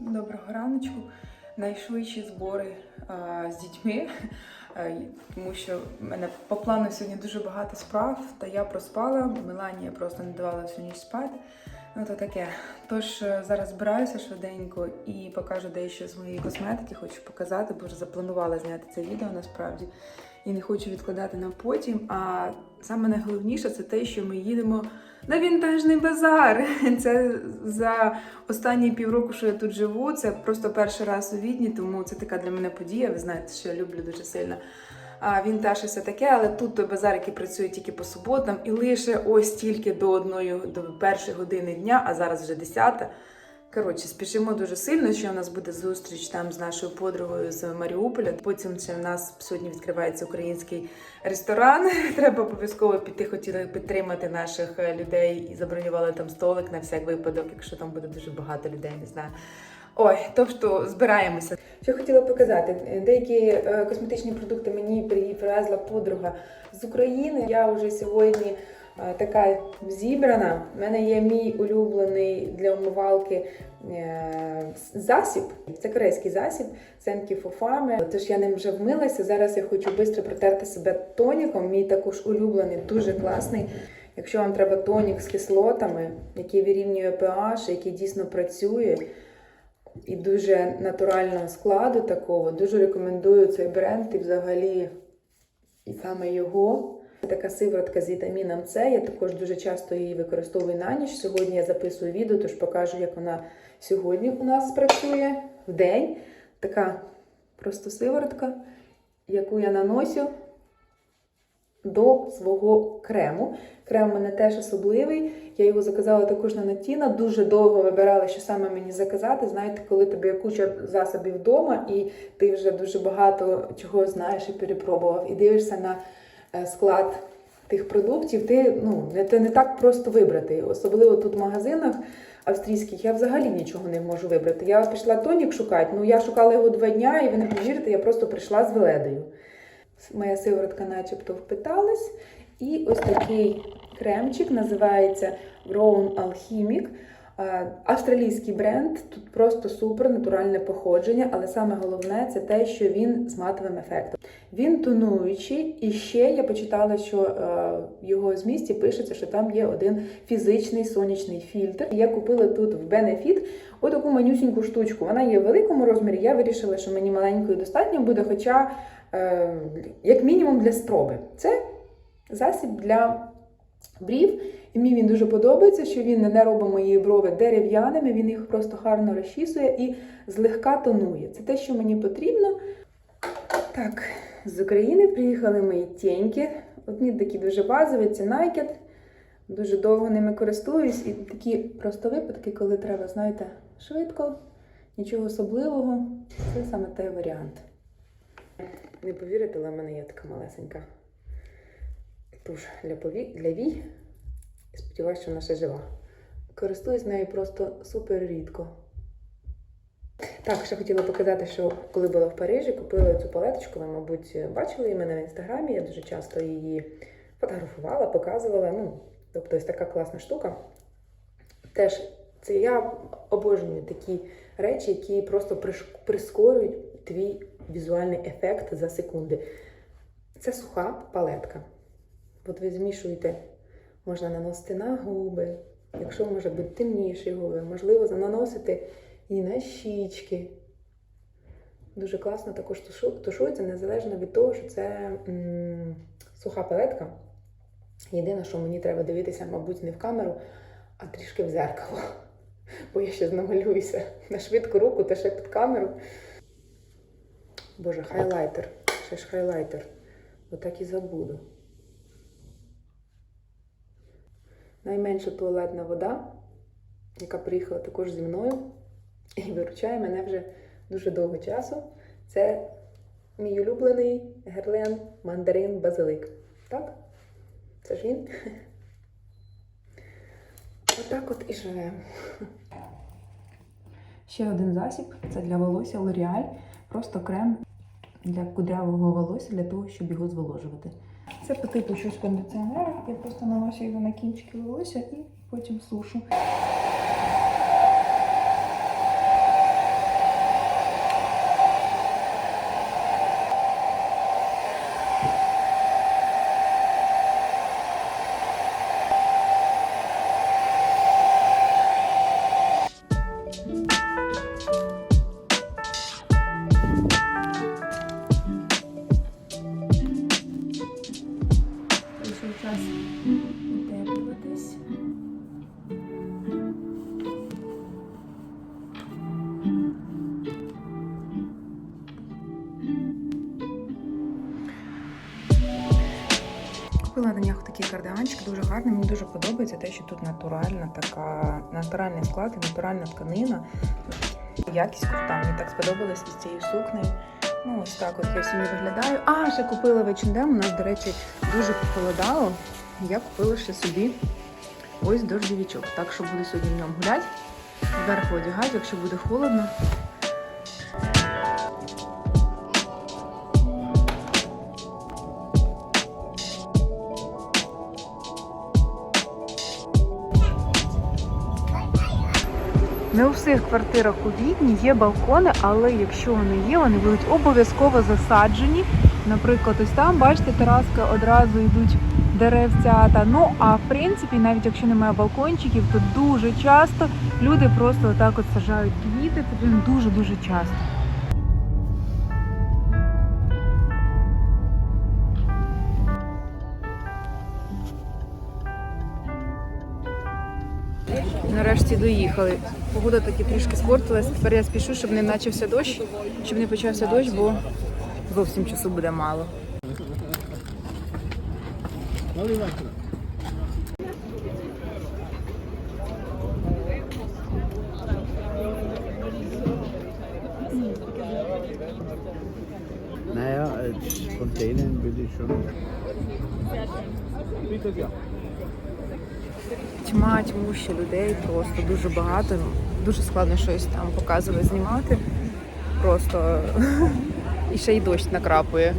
Доброго раночку. Найшвидші збори а, з дітьми, Е, тому що в мене по плану сьогодні дуже багато справ, та я проспала. Меланія просто не давала всю ніч спати. Ну то таке. Тож е, зараз збираюся швиденько і покажу дещо з моєї косметики. Хочу показати, бо вже запланувала зняти це відео насправді. І не хочу відкладати на потім. А саме найголовніше це те, що ми їдемо на вінтажний базар. Це за останні півроку, що я тут живу. Це просто перший раз у Відні, тому це така для мене подія. Ви знаєте, що я люблю дуже сильно. А вінтаж і все таке, але тут той базар, який працює тільки по суботам, і лише ось тільки до одної до першої години дня, а зараз вже десята. Коротше, спішимо дуже сильно, що у нас буде зустріч там з нашою подругою з Маріуполя. Потім ще в нас сьогодні відкривається український ресторан. Треба обов'язково піти. Хотіли підтримати наших е, людей і забронювали там столик на всяк випадок, якщо там буде дуже багато людей, не знаю. Ой, тобто збираємося. Що хотіла показати, деякі е, косметичні продукти мені привезла подруга з України. Я вже сьогодні така зібрана. У мене є мій улюблений для умивалки е, засіб. Це корейський засіб, Сенкі Фофами. Тож я ним вже вмилася. Зараз я хочу швидко протерти себе тоніком. Мій також улюблений, дуже класний. Якщо вам треба тонік з кислотами, який вирівнює pH, який дійсно працює і дуже натурального складу такого, дуже рекомендую цей бренд і взагалі і саме його. Така сиворотка з вітаміном С. Я також дуже часто її використовую на ніч. Сьогодні я записую відео, тож покажу, як вона сьогодні у нас працює в день. Така просто сиворотка, яку я наносю до свого крему. Крем у мене теж особливий. Я його заказала також на Натіна. Дуже довго вибирала, що саме мені заказати. Знаєте, коли тобі куча засобів вдома, і ти вже дуже багато чого знаєш і перепробував, і дивишся на склад тих продуктів, ти ну це не так просто вибрати. Особливо тут в магазинах австрійських я взагалі нічого не можу вибрати. Я пішла тонік шукати. Ну я шукала його два дня, і ви не повірите, я просто прийшла з веледою. Моя сиворотка начебто впиталась. І ось такий кремчик називається Grown Alchemic. Е, Австралійський бренд, тут просто супер натуральне походження, але саме головне це те, що він з матовим ефектом. Він тонуючий, і ще я почитала, що е, в його змісті пишеться, що там є один фізичний сонячний фільтр. Я купила тут в Benefit отаку манюсіньку штучку. Вона є в великому розмірі. Я вирішила, що мені маленької достатньо буде, хоча, е, як мінімум, для спроби. Це засіб для брів. І мені він дуже подобається, що він не робить мої брови дерев'яними, він їх просто гарно розчісує і злегка тонує. Це те, що мені потрібно. Так, з України приїхали мої тіньки. Одні такі дуже базові, це Nike. Дуже довго ними користуюсь. І такі просто випадки, коли треба, знаєте, швидко, нічого особливого. Це саме той варіант. Не повірите, але в мене є така малесенька туш для повік, для вій. І сподіваюся, що вона ще жива. Користуюсь нею просто супер рідко. Так, ще хотіла показати, що коли була в Парижі, купила цю палеточку. Ви, мабуть, бачили її мене в інстаграмі. Я дуже часто її фотографувала, показувала. Ну, тобто ось така класна штука. Теж це я обожнюю такі речі, які просто прискорюють твій візуальний ефект за секунди. Це суха палетка. От ви змішуєте, можна наносити на губи, якщо може бути темніші губи, можливо, наносити і на щічки. Дуже класно також тушується, незалежно від того, що це м, суха палетка. Єдине, що мені треба дивитися, мабуть, не в камеру, а трішки в зеркало. Бо я ще намалююся на швидку руку та ще під камеру. Боже, хайлайтер. Ще ж хайлайтер. Отак і забуду. Найменша туалетна вода, яка приїхала також зі мною і виручає мене вже дуже довго часу. Це мій улюблений герлен мандарин базилик. Так? Це ж він. Отак от і живемо. Ще один засіб це для волосся L'Oreal. Просто крем для кудрявого волосся для того, щоб його зволожувати. Це по типу щось кондиціонера. Я просто наношу його на кінчики волосся і потім сушу. Такий кардиганчик, дуже гарний. Мені дуже подобається те, що тут натуральна така, натуральний склад і натуральна тканина. Якість крута. Мені так сподобалось із цією сукнею. Ну, ось так от я сьогодні виглядаю. А, ще купила в H&M. У нас, до речі, дуже похолодало. Я купила ще собі ось дождівічок. Так що буду сьогодні в ньому гуляти. Зверху одягати, якщо буде холодно. Не всіх квартирах у Відні є балкони, але якщо вони є, вони будуть обов'язково засаджені. Наприклад, ось там, бачите, тераска одразу йдуть деревцята. Ну а в принципі, навіть якщо немає балкончиків, то дуже часто люди просто отак от сажають квіти. Це прям дуже дуже часто. Нарешті доїхали. Погода таки трішки спортилась. Тепер я спішу, щоб не почався дощ, щоб не почався дощ, бо зовсім часу буде мало. Naja, als Container würde ich schon. Тьма, тьмуща людей, просто дуже багато. Дуже складно щось там показувати, знімати. Просто і ще й дощ накрапує.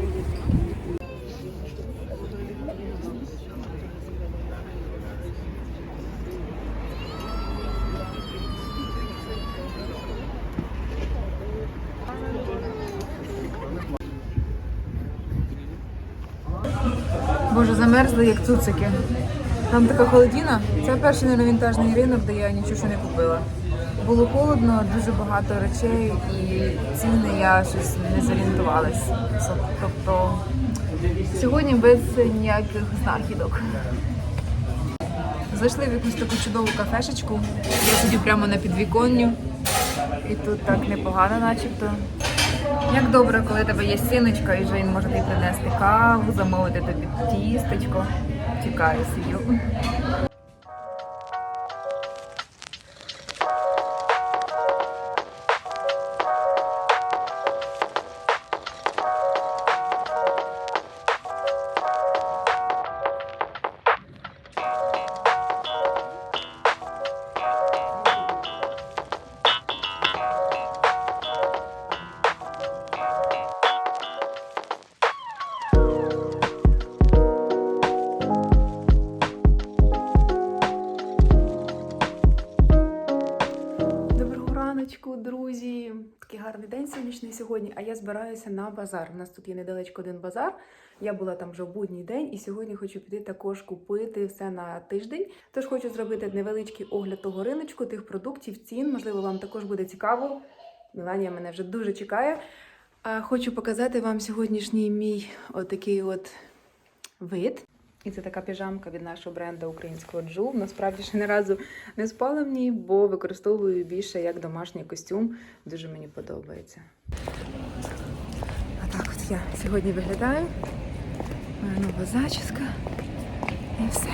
Боже, замерзли як цуцики. Там така холодіна. Це перший наверное, вінтажний ринок, де я нічого ще не купила. Було холодно, дуже багато речей, і ціни я щось не зорієнтувалась. Тобто сьогодні без ніяких знахідок. Зайшли в якусь таку чудову кафешечку. Я сидю прямо на підвіконню. І тут так непогано, начебто. Як добре, коли тебе є синочка, і вже він може тобі принести каву, замовити тобі тістечко. Чекаю, сидю. Раночку, друзі! Такий гарний день сонячний сьогодні. А я збираюся на базар. У нас тут є недалечко один базар. Я була там вже в будній день, і сьогодні хочу піти також купити все на тиждень. Тож хочу зробити невеличкий огляд того риночку, тих продуктів, цін. Можливо, вам також буде цікаво. Меланія мене вже дуже чекає. Хочу показати вам сьогоднішній мій отакий от вид. І це така піжамка від нашого бренду українського Джул. Насправді ще ні разу не спала в ній, бо використовую більше як домашній костюм. Дуже мені подобається. А так от я сьогодні виглядаю. Моя нова зачіска. І все.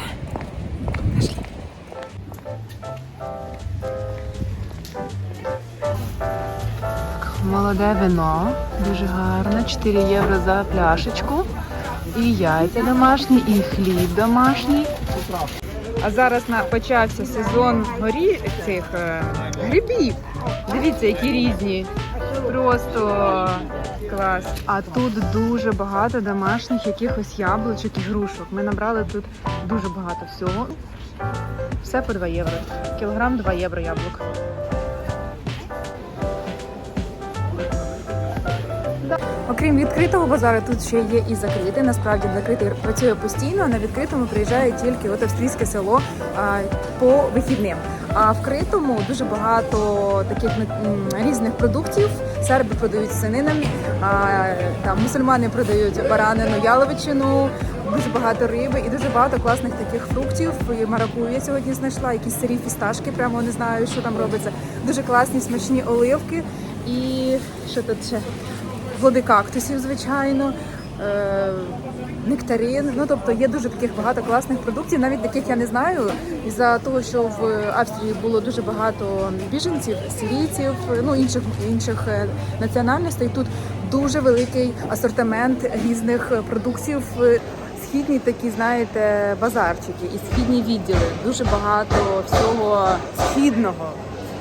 Пішли. Молоде вино, дуже гарне, 4 євро за пляшечку. І яйця домашні, і хліб домашній. А зараз почався сезон горі цих е, грибів. Дивіться, які різні. Просто Клас. А тут дуже багато домашніх якихось яблучок і грушок. Ми набрали тут дуже багато всього. Все по 2 євро. Кілограм 2 євро яблук. Окрім відкритого базару, тут ще є і закритий. Насправді закритий працює постійно. На відкритому приїжджає тільки от австрійське село а, по вихідним. А в критому дуже багато таких різних продуктів. Серби продають свининами, а там мусульмани продають баранину, яловичину. Дуже багато риби і дуже багато класних таких фруктів. І маракую я сьогодні знайшла якісь сирі фісташки, прямо не знаю, що там робиться. Дуже класні смачні оливки. І що тут ще? Плоди кактусів, звичайно, е, нектарин. Ну тобто є дуже таких багато класних продуктів, навіть таких я не знаю. Із-за того, що в Австрії було дуже багато біженців, сирійців, ну інших інших е, національностей. Тут дуже великий асортимент різних продуктів. Східні такі, знаєте, базарчики і східні відділи. Дуже багато всього східного.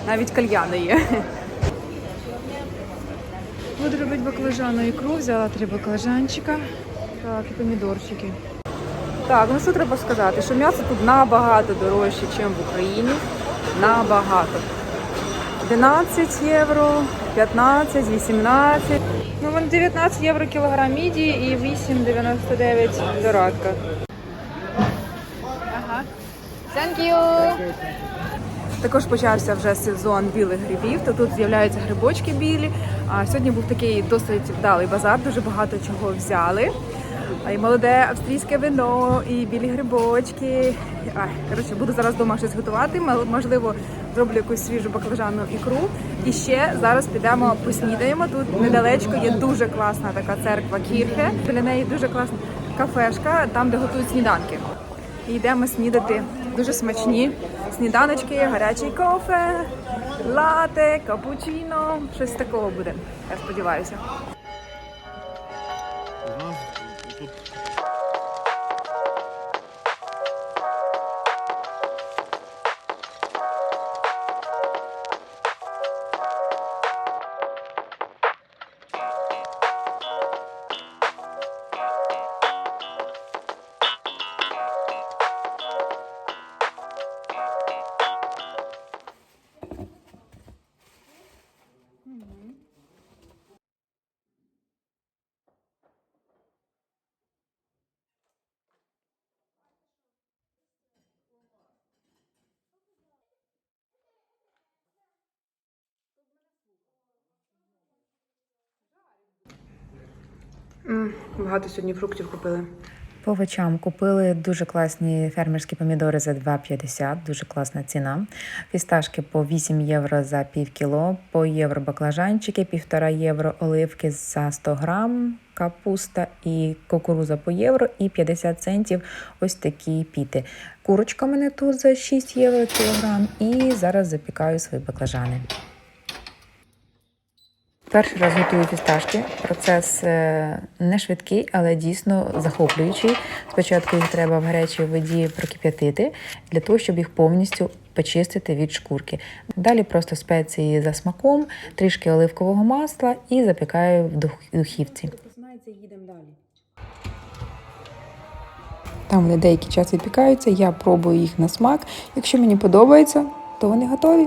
Навіть кальяни є. Буду робити баклажану ікру, взяла три баклажанчика. Так, і помідорчики. Так, ну що треба сказати, що м'ясо тут набагато дорожче, ніж в Україні. Набагато. 11 євро, 15, 18. Ну, вон 19 євро кілограм мідії і 8,99 дорадка. Ага. Thank you. Також почався вже сезон білих грибів, то тут з'являються грибочки білі. А сьогодні був такий досить вдалий базар, дуже багато чого взяли. І молоде австрійське вино, і білі грибочки. Ай, коротше, буду зараз вдома щось готувати. Можливо, зроблю якусь свіжу баклажанну ікру. І ще зараз підемо поснідаємо. Тут недалечко є дуже класна така церква Кірхе. Біля неї дуже класна кафешка, там де готують сніданки. І йдемо снідати дуже смачні сніданочки, гарячий кофе, лате, капучино. Щось такого буде. Я сподіваюся. У тут Багато сьогодні фруктів купили. По овочам купили дуже класні фермерські помідори за 2,50, дуже класна ціна. Фісташки по 8 євро за пів кіло, по євро баклажанчики, півтора євро оливки за 100 грам, капуста і кукуруза по євро і 50 центів ось такі піти. Курочка мене тут за 6 євро кілограм і зараз запікаю свої баклажани. Перший раз готую фісташки. Процес е, не швидкий, але дійсно захоплюючий. Спочатку їх треба в гарячій воді прокип'ятити для того, щоб їх повністю почистити від шкурки. Далі просто спеції за смаком, трішки оливкового масла і запікаю в дух- духівці. Там вони деякий час випікаються, я пробую їх на смак. Якщо мені подобається, то вони готові.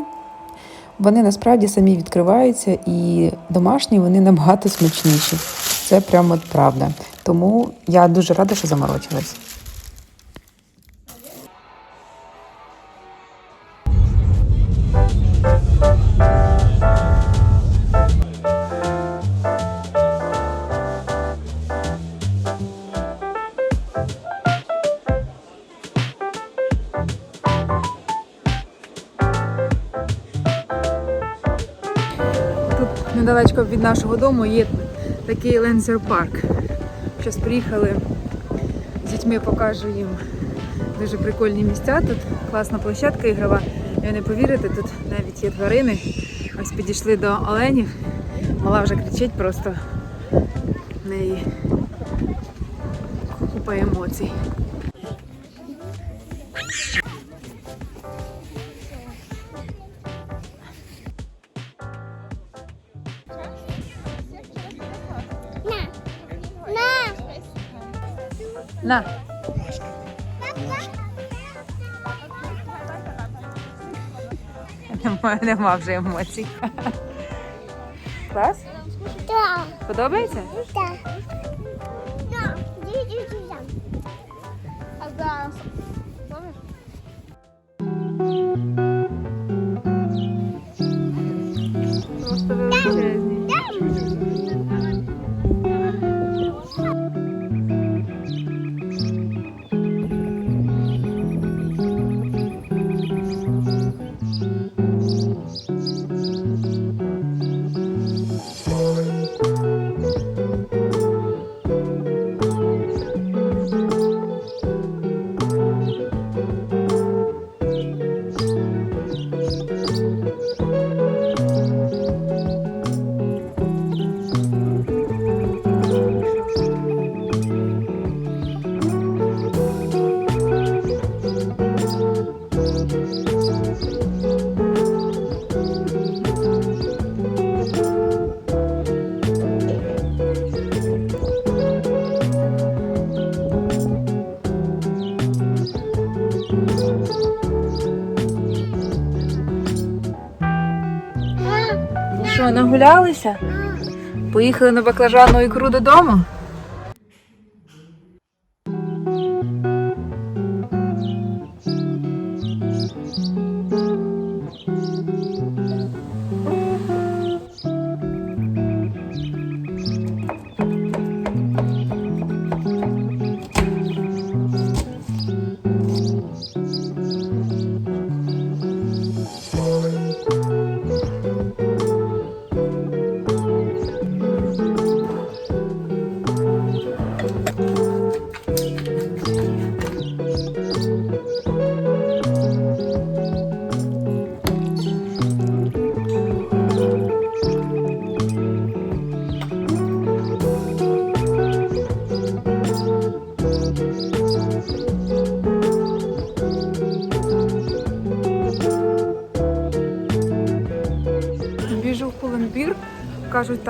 Вони насправді самі відкриваються і домашні вони набагато смачніші. Це прямо правда. Тому я дуже рада, що заморочилась. Нашого дому є такий Лензер парк. Зараз приїхали з дітьми, покажу їм дуже прикольні місця. Тут класна площадка ігрова. Ви не повірите, тут навіть є тварини. Ось підійшли до оленів. Мала вже кричить просто. В неї купа емоцій. На. Нема, нема вже емоцій. Клас? Так. Подобається? да. Нагулялися? Поїхали на баклажану ікру додому?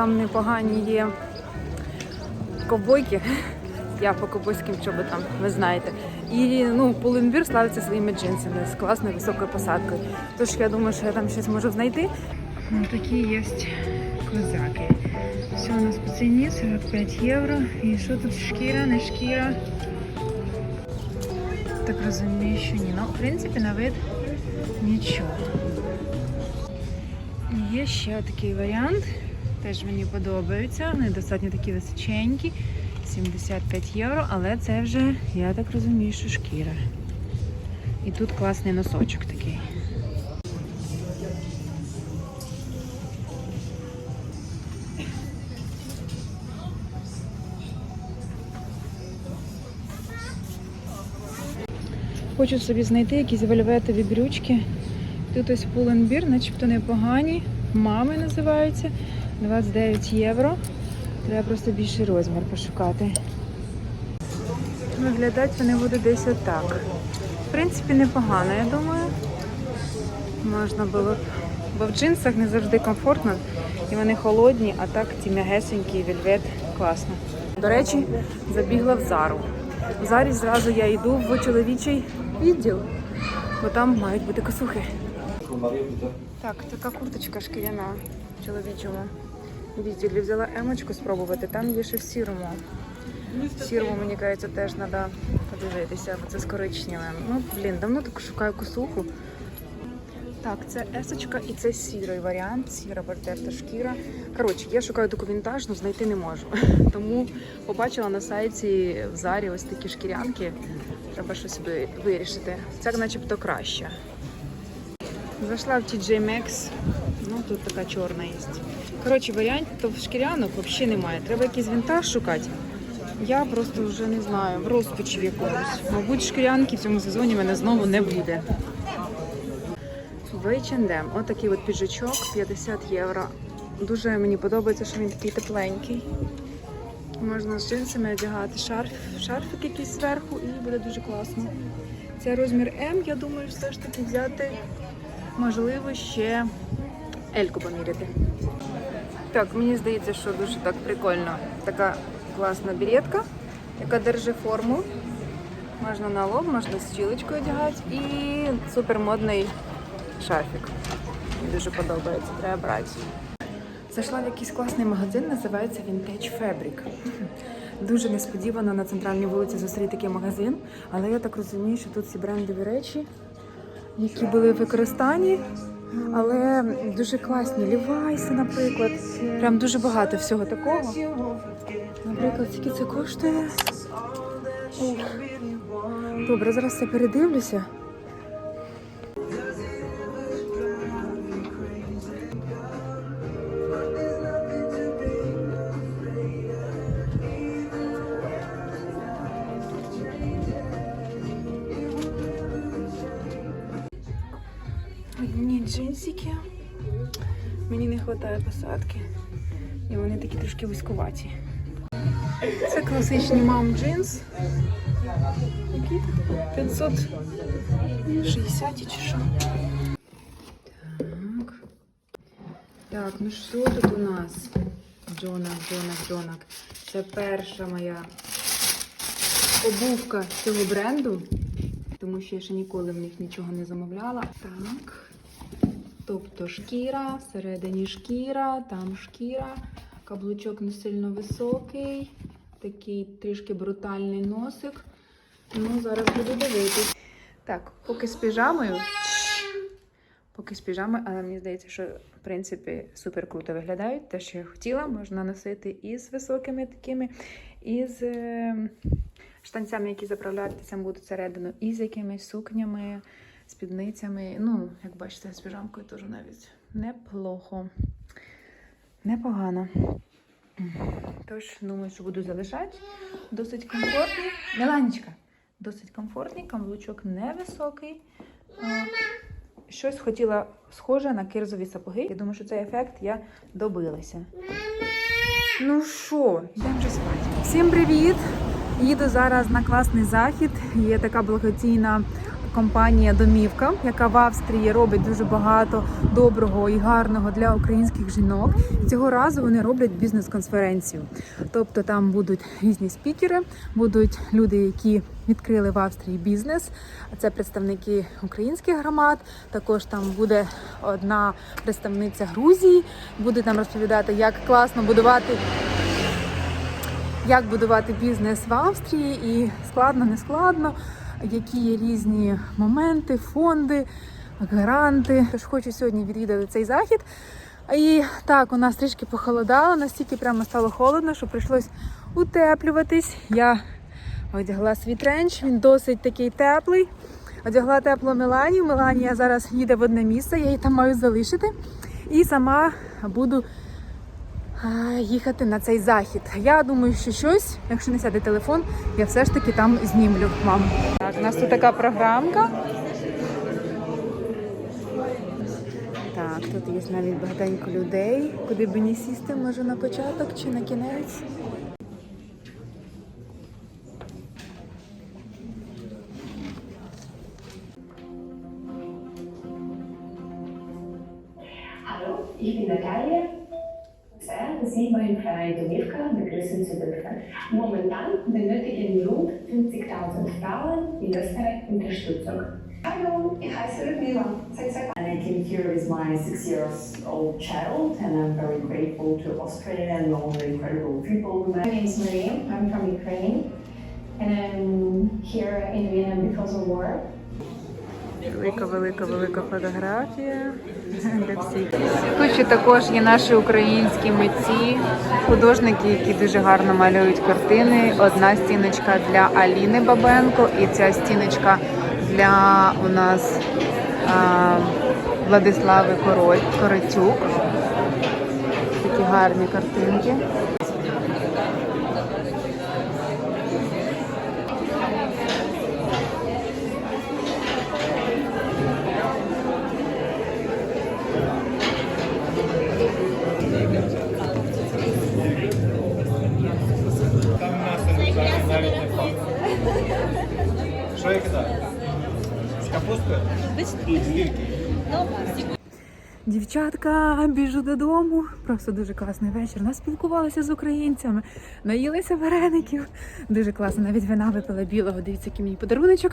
Там непогані є ковбойки. Я по ковбойським чоботам, ви знаєте. І ну, Пуленбір славиться своїми джинсами з класною високою посадкою. Тож я думаю, що я там щось можу знайти. Ну, такі є козаки. Все у нас по ціні 45 євро. І що тут шкіра, не шкіра? Так розумію, що ні. Ну, в принципі, на вид нічого. Є ще такий варіант. Теж мені подобаються. Вони достатньо такі височенькі. 75 євро, але це вже, я так розумію, що шкіра. І тут класний носочок такий. Хочу собі знайти якісь вельветові брючки. Тут ось пуленбір, начебто непогані. Мами називаються. 29 євро. Треба просто більший розмір пошукати. Виглядати вони будуть десь отак. В принципі, непогано, я думаю. Можна було. б- Бо в джинсах не завжди комфортно. І вони холодні, а так ці м'ягесенькі вельвет класно. До речі, забігла в зару. В зарі зразу я йду в чоловічий відділ, бо там мають бути косухи. Так, така курточка шкіряна в чоловічому відділі. Взяла емочку спробувати, там є ще в сірому. В сірому, мені кажеться, теж треба подивитися, бо це з коричневим. Ну, блін, давно так шукаю косуху. Так, це есочка і це сірий варіант, сіра потерта шкіра. Коротше, я шукаю таку вінтажну, знайти не можу. Тому побачила на сайті в Зарі ось такі шкірянки. Треба щось ви- вирішити. Це начебто краще. Зайшла в TJ Maxx. Ну, тут така чорна є. Коротше, варіантів шкірянок взагалі немає. Треба якийсь вінтаж шукати. Я просто вже не знаю, в розпачі в якомусь. Мабуть, шкірянки в цьому сезоні мене знову не буде. В H&M. Отакий от піджачок 50 євро. Дуже мені подобається, що він такий тепленький. Можна з джинсами одягати шарф, шарфик якийсь зверху і буде дуже класно. Це розмір М, я думаю, все ж таки взяти. Можливо, ще Ельку поміряти. Так, мені здається, що дуже так прикольно. Така класна беретка. яка держить форму. Можна на лоб, можна з щілочкою одягати. І супермодний шарфік. Мені дуже подобається, треба брати. Зайшла в якийсь класний магазин, називається Vintage Fabric. Дуже несподівано на центральній вулиці зустріти такий магазин, але я так розумію, що тут всі брендові речі, які були в використанні, але дуже класні. Лівайси, наприклад. Прям дуже багато всього такого. Наприклад, скільки це коштує? Добре, зараз я передивлюся. Трошки. Це класичний мам джинс. Які 560 чи що? Так. Так, ну що тут у нас? Джонак, Джонак, Джонак. Це перша моя обувка цього бренду, тому що я ще ніколи в них нічого не замовляла. Так. Тобто шкіра, всередині шкіра, там шкіра, каблучок не сильно високий, такий трішки брутальний носик. Ну, зараз буду дивитись. Так, поки з піжамою. Поки з піжамою, але мені здається, що в принципі супер круто виглядають. Те, що я хотіла, можна носити і з високими такими, і з е, штанцями, які заправлятися будуть всередину, і з якимись сукнями, спідницями. Ну, як бачите, з піжамкою теж навіть неплохо. Непогано. Тож, думаю, що буду залишати. Досить комфортний. Меланечка, досить комфортний, каблучок невисокий. Щось хотіла схоже на кирзові сапоги. Я думаю, що цей ефект я добилася. Ну що, йдемо вже спати. Всім привіт! Їду зараз на класний захід. Є така благодійна компанія Домівка, яка в Австрії робить дуже багато доброго і гарного для українських жінок. Цього разу вони роблять бізнес-конференцію. Тобто там будуть різні спікери, будуть люди, які відкрили в Австрії бізнес. Це представники українських громад. Також там буде одна представниця Грузії, буде там розповідати, як класно будувати як будувати бізнес в Австрії і складно, не складно, які є різні моменти, фонди, гранти. Тож хочу сьогодні відвідати цей захід. І так, у нас трішки похолодало, настільки прямо стало холодно, що прийшлось утеплюватись. Я одягла свій тренч, він досить такий теплий. Одягла теплу Меланію. Меланія зараз їде в одне місце, я її там маю залишити. І сама буду їхати на цей захід. Я думаю, що щось, якщо не сяде телефон, я все ж таки там знімлю вам. Так, у нас тут така програмка. Так, тут є навіть багатенько людей. Куди б не сісти, може на початок чи на кінець. Momentan benötigen rund 50.000 Frauen in Österreich Unterstützung. Hallo, ich heiße Ludmila. Seit zwei and I came here with my six years old child and I'm very grateful to Australia and all the incredible people. My name is Maria. I'm from Ukraine. And I'm here in Vienna because of work. Велика, велика, велика фотографія для всіх. Тут ще також є наші українські митці, художники, які дуже гарно малюють картини. Одна стіночка для Аліни Бабенко і ця стіночка для у нас а, Владислави Коротюк. Такі гарні картинки. Дівчатка, біжу додому. Просто дуже класний вечір. Наспілкувалася з українцями, наїлися вареників. Дуже класно. Навіть вина випила білого. Дивіться, який мій подаруночок.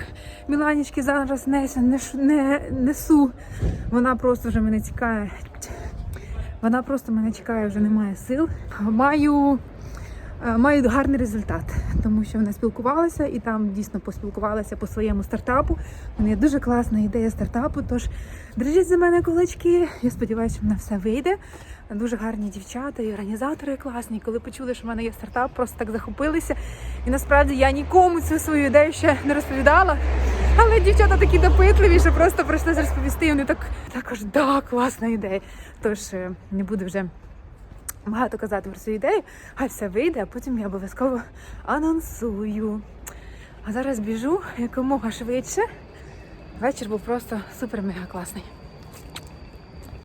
Міланічки зараз несе, не, не несу. Вона просто вже мене чекає. Вона просто мене чекає, вже немає сил. Маю мають гарний результат, тому що вони спілкувалися і там дійсно поспілкувалися по своєму стартапу. У неї дуже класна ідея стартапу. Тож держіть за мене кулачки. Я сподіваюся, що в мене все вийде. Дуже гарні дівчата і організатори класні. Коли почули, що в мене є стартап, просто так захопилися. І насправді я нікому цю свою ідею ще не розповідала. Але дівчата такі допитливі, що просто прийшли розповісти. І вони так також да, класна ідея. Тож е, не буду вже багато казати про свою ідею, хай все вийде, а потім я обов'язково анонсую. А зараз біжу якомога швидше. Вечір був просто супер-мега класний.